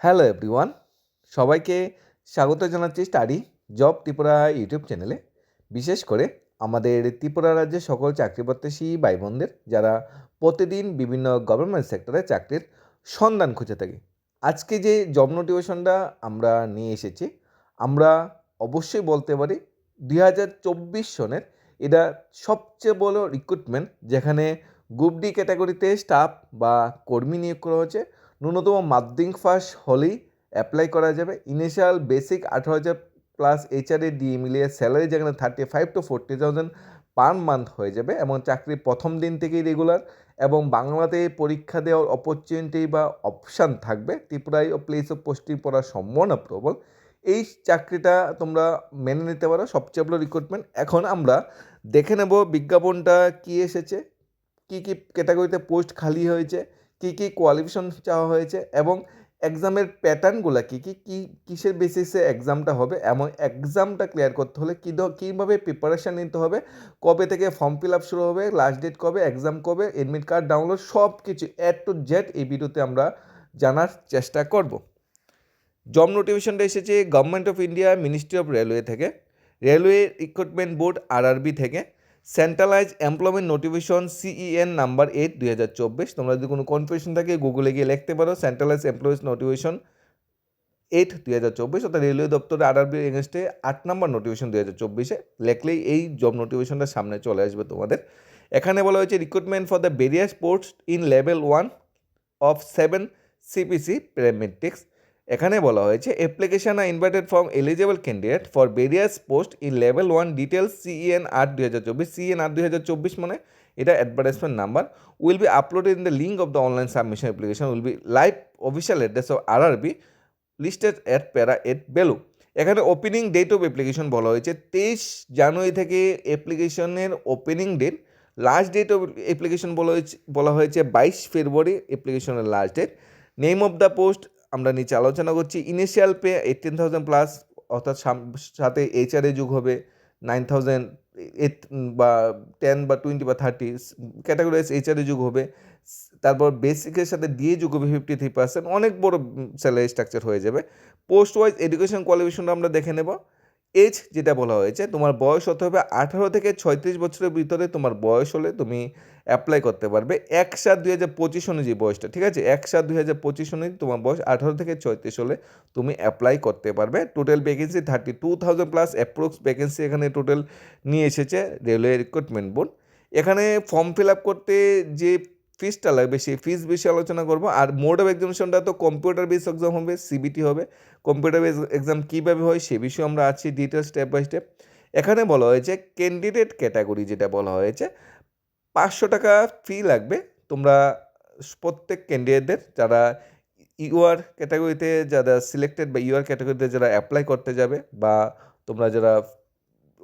Hello everyone সবাইকে স্বাগত জানাচ্ছি স্টাডি জব ত্রিপুরা ইউটিউব চ্যানেলে। বিশেষ করে আমাদের ত্রিপুরা রাজ্যের সকল চাকরি প্রত্যাশী ভাই বোনদের যারা প্রতিদিন বিভিন্ন গভর্নমেন্ট সেক্টরে চাকরির সন্ধান খুঁজে থাকি। আজকে যে জব নোটিফিকেশনটা আমরা নিয়ে এসেছি, আমরা অবশ্যই বলতে পারি দুই হাজার চব্বিশ সনের এটা সবচেয়ে বড় রিক্রুটমেন্ট যেখানে গ্রুপ ডি ক্যাটাগরিতে স্টাফ বা কর্মী নিয়োগ করা হচ্ছে ন্যূনতম মাধ্যমিক পাস হলেই অ্যাপ্লাই করা যাবে। ইনিশিয়াল বেসিক আঠারো হাজার প্লাস এইচআরএ ডি মিলিয়ে স্যালারি যেখানে thirty five to forty thousand per month হয়ে যাবে এবং চাকরির প্রথম দিন থেকেই রেগুলার এবং বাংলাতে পরীক্ষা দেওয়ার অপরচুনিটি বা অপশান থাকবে। ত্রিপুরায় ও প্লেস অফ পোস্টিং পড়ার সম্ভাবনা প্রবল। এই চাকরিটা তোমরা মেনে নিতে পারো। সবচেয়ে বড় রিক্রুটমেন্ট এখন আমরা দেখে নেব বিজ্ঞাপনটা কী এসেছে, কী কী ক্যাটাগরিতে পোস্ট খালি হয়েছে কী কী কোয়ালিফিকেশন চাওয়া হয়েছে এবং এক্সামের প্যাটার্নগুলো কী কী কী, কিসের বেসিসে এক্সামটা হবে? এবং এক্সামটা ক্লিয়ার করতে হলে কী কীভাবে প্রিপারেশান নিতে হবে? কবে থেকে ফর্ম ফিল আপ শুরু হবে? লাস্ট ডেট কবে? এক্সাম কবে? এডমিট কার্ড ডাউনলোড সব কিছু এড টু জেড এই ভিডিওতে আমরা জানার চেষ্টা করব। জব নোটিফিকেশনটা এসেছে government of India ministry of railway থেকে। রেলওয়ে রিক্রুটমেন্ট বোর্ড আরআরবি থেকে। Centralise employment notification CEN number eight দুই হাজার চব্বিশ। তোমরা যদি কোনো কনফিউশন থাকে গুগলে গিয়ে লিখতে পারো সেন্ট্রালাইজ এমপ্লয়িজ নোটিফিকেশন এইট দুই হাজার চব্বিশ। অর্থাৎ রেলওয়ে দপ্তরে আরআরবি এগেনস্টে আট নম্বর নোটিফিকেশন দুই হাজার চব্বিশে। লেখলেই এই জব নোটিফিকেশনটা সামনে চলে আসবে তোমাদের। এখানে বলা হয়েছে recruitment for the various post in level one of seven CPC parametrics এখানে বলা হয়েছে application are invited from eligible candidate for various post in level one details CEN আট দুই হাজার চব্বিশ সিএন আট দুই হাজার চব্বিশ মানে এটা advertisement number will be uploaded in the link of the online submission application will be live official address of R RB listed at প্যারা এট বেলু এখানে ওপেনিং ডেট অফ অ্যাপ্লিকেশন বলা হয়েছে, তেইশ জানুয়ারি থেকে অ্যাপ্লিকেশনের opening date last date of application বলা হয়েছে বলা হয়েছে বাইশ ফেব্রুয়ারি অ্যাপ্লিকেশনের last date name of the post আমরা নিচে আলোচনা করছি। Initial pay eighteen thousand plus অর্থাৎ সাথে এইচআরএ যুগ হবে নাইন থাউজেন্ড এইট বা টেন বা টোয়েন্টি বা থার্টি ক্যাটাগরিজ এইচআরএ যুগ হবে তারপর বেসিকের সাথে ডিএ যুগ হবে ফিফটি থ্রি পার্সেন্ট অনেক বড় স্যালারি স্ট্রাকচার হয়ে যাবে। পোস্ট ওয়াইজ এডুকেশন কোয়ালিফিকেশনটা আমরা দেখে নেব। এজ যেটা বলা হয়েছে, তোমার বয়স হতে হবে আঠারো থেকে ছয়ত্রিশ বছরের ভিতরে তোমার বয়স হলে তুমি অ্যাপ্লাই করতে পারবে। এক সাত দুই হাজার পঁচিশ অনুযায়ী বয়সটা, ঠিক আছে? এক সাত দুই হাজার পঁচিশ অনুযায়ী তোমার বয়স আঠারো থেকে ছয়ত্রিশ হলে তুমি অ্যাপ্লাই করতে পারবে। Total vacancy thirty two thousand plus approx vacancy এখানে টোটাল নিয়ে এসেছে রেলওয়ে রিক্রুটমেন্ট বোর্ড এখানে ফর্ম ফিল আপ করতে যে ফিসটা লাগবে, সেই ফিজ বেশি আলোচনা করব। আর মোড অফ এক্সামিনেশনটা তো কম্পিউটার বেস এক্সাম হবে সিবিটি হবে। কম্পিউটার বেস এক্সাম কীভাবে হয় সে বিষয়ে আমরা আছি ডিটেল স্টেপ বাই স্টেপ এখানে বলা হয়েছে ক্যান্ডিডেট ক্যাটাগরি যেটা বলা হয়েছে, পাঁচশো টাকা ফি লাগবে। তোমরা প্রত্যেক ক্যান্ডিডেটদের যারা ইউআর ক্যাটাগরিতে যারা সিলেক্টেড বা ইউআর ক্যাটাগরিতে যারা অ্যাপ্লাই করতে যাবে বা তোমরা যারা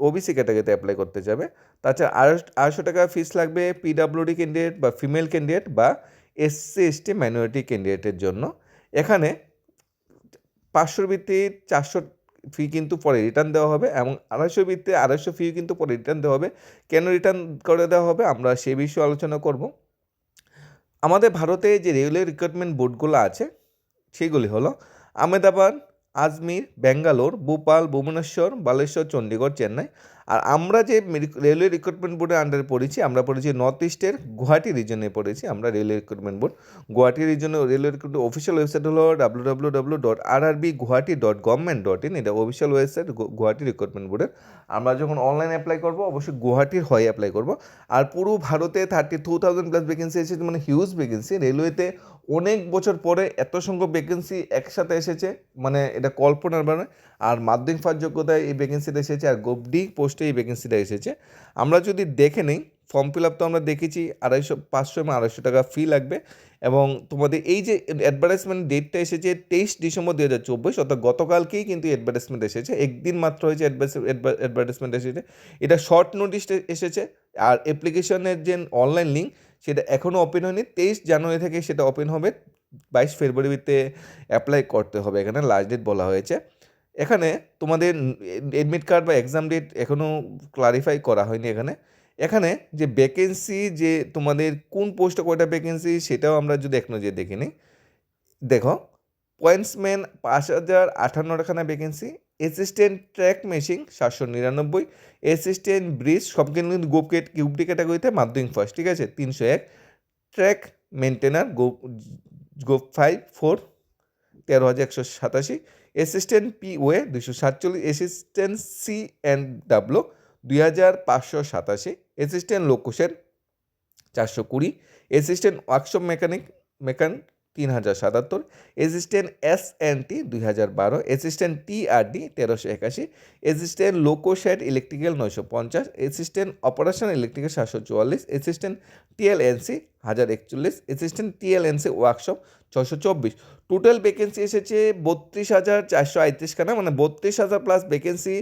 ওবিসি ক্যাটাগরিতে অ্যাপ্লাই করতে যাবে। তাছাড়া আড়াইশো আড়াইশো টাকা ফিস লাগবে পিডাব্লিউডি ক্যান্ডিডেট বা ফিমেল ক্যান্ডিডেট বা এসসি এসটি মাইনরিটি ক্যান্ডিডেটের জন্য। এখানে পাঁচশোর ভিত্তি চারশো ফি কিন্তু পরে রিটার্ন দেওয়া হবে এবং আড়াইশো ভিত্তি আড়াইশো ফি কিন্তু পরে রিটার্ন দেওয়া হবে। কেন রিটার্ন করে দেওয়া হবে? আমরা সে বিষয়ে আলোচনা করব। আমাদের ভারতে যে রেলওয়ে রিক্রুটমেন্ট বোর্ডগুলো আছে, সেগুলি হলো আহমেদাবাদ আজমির ব্যাঙ্গালোর ভোপাল ভুবনেশ্বর বালেশ্বর চণ্ডীগড় চেন্নাই। আর আমরা যে রেলওয়ে রিক্রুটমেন্ট বোর্ডের আন্ডারে পড়েছি, আমরা পড়েছি নর্থ ইস্টের গুয়াহাটি রিজনে পড়েছি, আমরা রেলওয়ে রিক্রুটমেন্ট বোর্ড গুয়াহাটি রিজনে রেলওয়ে রিক্রুটমেন্ট অফিসিয়াল ওয়েবসাইট হলো W W W dot R R B Guwahati dot government dot in এটা অফিসিয়াল ওয়েবসাইট গুয়াহাটি রিক্রুটমেন্ট বোর্ডের আমরা যখন অনলাইন অ্যাপ্লাই করব, অবশ্যই গুয়াহাটির হয়ে অ্যাপ্লাই করব। আর পুরো ভারতে thirty two thousand plus vacancy এসেছে মানে হিউজ ভ্যাকেন্সি রেলওয়েতে অনেক বছর পরে এত সংখ্যক ভ্যাকেন্সি একসাথে এসেছে মানে এটা কল্পনার মানে আর মাধ্যমিক পাস যোগ্যতায় এই ভ্যাকেন্সিটা এসেছে, আর গোবডি পোস্টে এই ভ্যাকেন্সিটা এসেছে। আমরা যদি দেখে নিই ফর্ম ফিল আপ তো আমরা দেখেছি, আড়াইশো, পাঁচশো এবং আড়াইশো টাকা ফি লাগবে। এবং তোমাদের এই যে অ্যাডভার্টাইজমেন্ট ডেটটা এসেছে তেইশ ডিসেম্বর দু হাজার চব্বিশ, অর্থাৎ গতকালকেই কিন্তু অ্যাডভার্টাইজমেন্ট এসেছে। একদিন মাত্র হয়েছে অ্যাডভার্টাইজমেন্ট এসেছে। এটা শর্ট নোটিশ এসেছে। আর অ্যাপ্লিকেশনের যে অনলাইন লিঙ্ক সেটা এখনও ওপেন হয়নি। তেইশ জানুয়ারি থেকে সেটা ওপেন হবে। বাইশ ফেব্রুয়ারিতে অ্যাপ্লাই করতে হবে। এখানে লাস্ট ডেট বলা হয়েছে। এখানে তোমাদের এডমিট কার্ড বা এক্সাম ডেট এখনও ক্লারিফাই করা হয়নি এখানে। এখানে যে ভ্যাকেন্সি যে তোমাদের কোন পোস্টে কয়টা ভ্যাকেন্সি সেটাও আমরা যদি এক নজরে দেখে নিই। দেখো পয়েন্টসম্যান পাঁচ হাজার আটান্নখানা ভ্যাকেন্সি অ্যাসিস্ট্যান্ট ট্র্যাক মেশিন সাতশো নিরানব্বই অ্যাসিস্ট্যান্ট ব্রিজ সব কিন্তু গ্রুপ কেট কিউবডি ক্যাটাগরিতে মাধ্যমিক ফার্স্ট ঠিক আছে? তিনশো এক। ট্র্যাক মেনটেনার গোপ গোপ ফাইভ ফোর তেরো হাজার একশো সাতাশি। অ্যাসিস্ট্যান্ট পি ওয়ে দুশো সাতচল্লিশ অ্যাসিস্ট্যান্ট সি অ্যান্ড ডাব্লু দুই হাজার পাঁচশো সাতাশি অ্যাসিস্ট্যান্ট লোকোশের চারশো কুড়ি অ্যাসিস্ট্যান্ট ওয়ার্কশপ মেকানিক মেকান তিন হাজার সাতাত্তর অ্যাসিস্ট্যান্ট এস এন টি দুই হাজার বারো অ্যাসিস্ট্যান্ট টি আর ডি তেরোশো একাশি অ্যাসিস্ট্যান্ট লোকোশ্যাট ইলেকট্রিক্যাল নয়শো পঞ্চাশ অ্যাসিস্ট্যান্ট অপারেশন ইলেকট্রিক্যাল সাতশো চুয়াল্লিশ অ্যাসিস্ট্যান্ট টিএলএনসি হাজার একচল্লিশ অ্যাসিস্ট্যান্ট টিএলএনসি ওয়ার্কশপ ছশো চব্বিশ। টোটাল ভ্যাকেন্সি এসেছে বত্রিশ হাজার চারশো আটত্রিশখানা মানে বত্রিশ হাজার প্লাস ভ্যাকেন্সি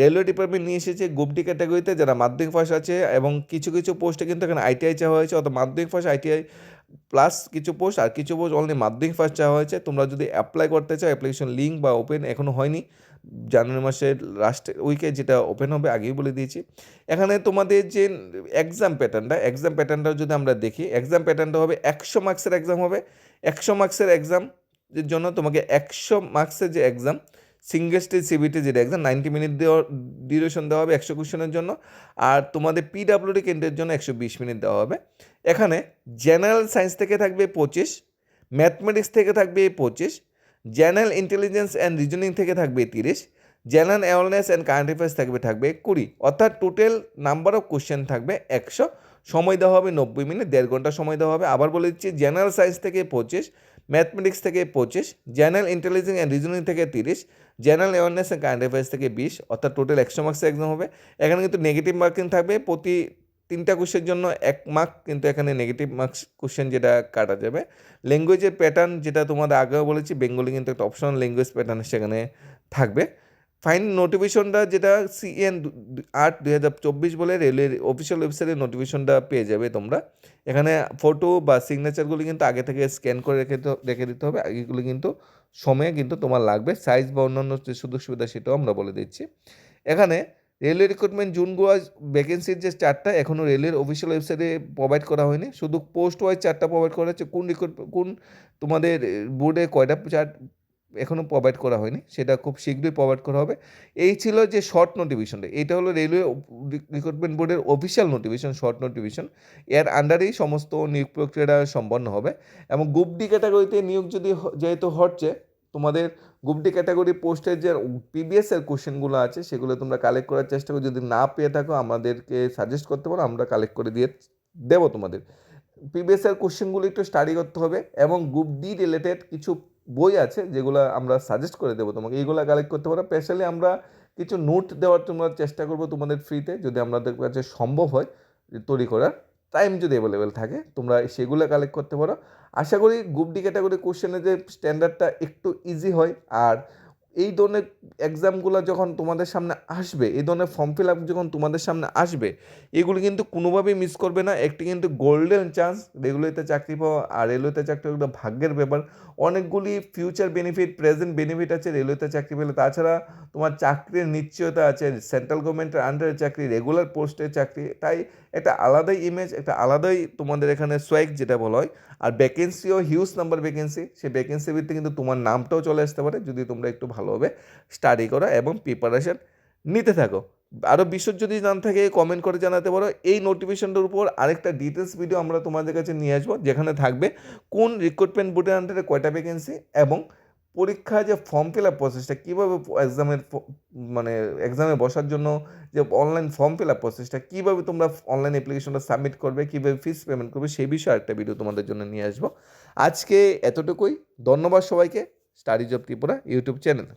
রেলওয়ে ডিপার্টমেন্ট নিয়ে এসেছে গ্রুপ ডি ক্যাটাগরিতে যারা মাধ্যমিক পাস আছে এবং কিছু কিছু পোস্টে কিন্তু এখানে আইটিআই চাওয়া হয়েছে, অর্থাৎ মাধ্যমিক পাস আইটিআই প্লাস কিছু পোস্ট আর কিছু পোস্ট অনলি মাধ্যমিক ফার্স্ট চাওয়া হয়েছে। তোমরা যদি অ্যাপ্লাই করতে চাও অ্যাপ্লিকেশন লিঙ্ক বা ওপেন এখনও হয়নি জানুয়ারি মাসের লাস্ট উইকে যেটা ওপেন হবে, আগেই বলে দিয়েছি। এখানে তোমাদের যে এক্সাম প্যাটার্নটা এক্সাম প্যাটার্নটা যদি আমরা দেখি এক্সাম প্যাটার্নটা হবে একশো মার্কসের এক্সাম হবে। একশো মার্কসের এক্সাম এর জন্য তোমাকে একশো মার্কসের যে এক্সাম সিঙ্গেল স্টেজ সিবিটি যেটা এক্সাম নাইনটি মিনিট দেওয়া ডিউরেশন দেওয়া হবে একশো কোশ্চেনের জন্য। আর তোমাদের পিডাব্লিউডি কেন্দ্রের জন্য একশো বিশ মিনিট দেওয়া হবে। এখানে জেনারেল সায়েন্স থেকে থাকবে পঁচিশ ম্যাথমেটিক্স থেকে থাকবে পঁচিশ জেনারেল ইন্টেলিজেন্স অ্যান্ড রিজনিং থেকে থাকবে তিরিশ general awareness and current affairs থাকবে থাকবে কুড়ি। অর্থাৎ টোটাল নাম্বার অফ কোশ্চেন থাকবে একশো। সময় দেওয়া হবে নব্বই মিনিট, দেড় ঘণ্টা সময় দেওয়া হবে। আবার বলে দিচ্ছি জেনারেল সায়েন্স থেকে পঁচিশ ম্যাথমেটিক্স থেকে পঁচিশ জেনারেল ইন্টেলিজেন্স অ্যান্ড রিজনিং থেকে তিরিশ general awareness and current affairs থেকে বিশ। অর্থাৎ টোটাল একশো মার্কসের এক্সাম হবে। এখানে কিন্তু নেগেটিভ মার্কিং থাকবে, প্রতি তিনটা কোশ্চের জন্য এক মার্ক কিন্তু এখানে নেগেটিভ মার্কস কোশ্চেন যেটা কাটা যাবে। ল্যাঙ্গুয়েজের প্যাটার্ন যেটা তোমাদের আগেও বলেছি বেঙ্গলি কিন্তু একটা অপশনাল ল্যাঙ্গুয়েজ প্যাটার্ন সেখানে থাকবে। ফাইন নোটিফিকেশনটা যেটা সিএন আট দুই হাজার চব্বিশ বলে রেলের অফিসিয়াল ওয়েবসাইটে নোটিফিকেশনটা পেয়ে যাবে তোমরা। এখানে ফটো বা সিগনেচারগুলি কিন্তু আগে থেকে স্ক্যান করে রেখে রেখে দিতে হবে। আগেগুলি কিন্তু সময়ে কিন্তু তোমার লাগবে। সাইজ বা অন্যান্য যে সুযোগ সুবিধা সেটাও আমরা বলে দিচ্ছি। এখানে রেলওয়ে রিক্রুটমেন্ট জুন গোয়া ভ্যাকেন্সির যে চারটা এখনও রেলের অফিসিয়াল ওয়েবসাইটে প্রোভাইড করা হয়নি। শুধু পোস্ট ওয়াইজ চারটা প্রোভাইড করা হচ্ছে। কোন রিক্রুট কোন তোমাদের বোর্ডে কয়টা চার্ট এখনও প্রোভাইড করা হয়নি, সেটা খুব শীঘ্রই প্রোভাইড করা হবে। এই ছিল যে শর্ট নোটিফিকেশনটা এটা হলো রেলওয়ে রিক্রুটমেন্ট বোর্ডের অফিসিয়াল নোটিফিকেশন শর্ট নোটিফিকেশন এর আন্ডারেই সমস্ত নিয়োগ প্রক্রিয়াটা সম্পন্ন হবে। এবং গ্রুপ ডি ক্যাটাগরিতে নিয়োগ যদি যেহেতু হচ্ছে, তোমাদের গ্রুপ ডি ক্যাটাগরি পোস্টের যে এর কোশ্চেনগুলো আছে, সেগুলো তোমরা কালেক্ট করার চেষ্টা করো। যদি না পেয়ে থাকো, আমাদেরকে সাজেস্ট করতে পারো, আমরা কালেক্ট করে দিয়ে দেবো তোমাদের। প্রিভিয়াস এর কোশ্চেনগুলো একটু স্টাডি করতে হবে এবং গ্রুপ ডি রিলেটেড কিছু বই আছে, যেগুলো আমরা সাজেস্ট করে দেবো তোমাকে। এইগুলো কালেক্ট করতে পারো। স্পেশালি আমরা কিছু নোট দেওয়ার তোমরা চেষ্টা করব তোমাদের ফ্রিতে যদি আমাদের কাছে সম্ভব হয় তৈরি করার। টাইম যদি অ্যাভেলেবেল থাকে, তোমরা সেগুলো কালেক্ট করতে পারো। আশা করি গ্রুপ ডি ক্যাটাগরি কোশ্চেনের যে স্ট্যান্ডার্ডটা একটু ইজি হয়, আর এই ধরনের এক্সামগুলো যখন তোমাদের সামনে আসবে, এই ধরনের ফর্ম ফিল আপ যখন তোমাদের সামনে আসবে, এগুলো কিন্তু কোনোভাবেই মিস করবে না। একটি কিন্তু গোল্ডেন চান্স রেলওয়েতে চাকরি পাওয়া আর রেলওয়েতে চাকরি একটা ভাগ্যের ব্যাপার। অনেকগুলি ফিউচার বেনিফিট প্রেজেন্ট বেনিফিট আছে রেলওয়েতে চাকরি পেলে। তাছাড়া তোমার চাকরির নিশ্চয়তা আছে সেন্ট্রাল গভর্নমেন্টের আন্ডারে চাকরি রেগুলার পোস্টের চাকরি। তাই একটা আলাদাই ইমেজ একটা আলাদাই তোমাদের এখানে সোয়াইক যেটা বলা হয়। আর ভ্যাকেন্সিও হিউজ নাম্বার ভ্যাকেন্সি সেই ভ্যাকেন্সির ভিত্তিতে কিন্তু তোমার নামটাও চলে আসতে পারে। যদি তোমরা একটু ভালোভাবে স্টাডি করো এবং প্রিপারেশন নিতে থাকো। আরও বিশদ যদি জান থাকে কমেন্ট করে জানাতে পারো। এই নোটিফিকেশনটার উপর আরেকটা ডিটেলস ভিডিও আমরা তোমাদের কাছে নিয়ে আসব, যেখানে থাকবে কোন রিক্রুটমেন্ট বোর্ডের আন্ডারে কয়টা ভ্যাকেন্সি এবং পরীক্ষা যে ফর্ম ফিল আপ প্রসেসটা কীভাবে এক্সামের মানে এক্সামে বসার জন্য যে অনলাইন ফর্ম ফিল আপ প্রসেসটা কীভাবে তোমরা অনলাইন অ্যাপ্লিকেশনটা সাবমিট করবে, কীভাবে ফিস পেমেন্ট করবে, সেই বিষয়ে একটা ভিডিও তোমাদের জন্য নিয়ে আসব। আজকে এতটুকুই। ধন্যবাদ সবাইকে। Study job Tripura YouTube channel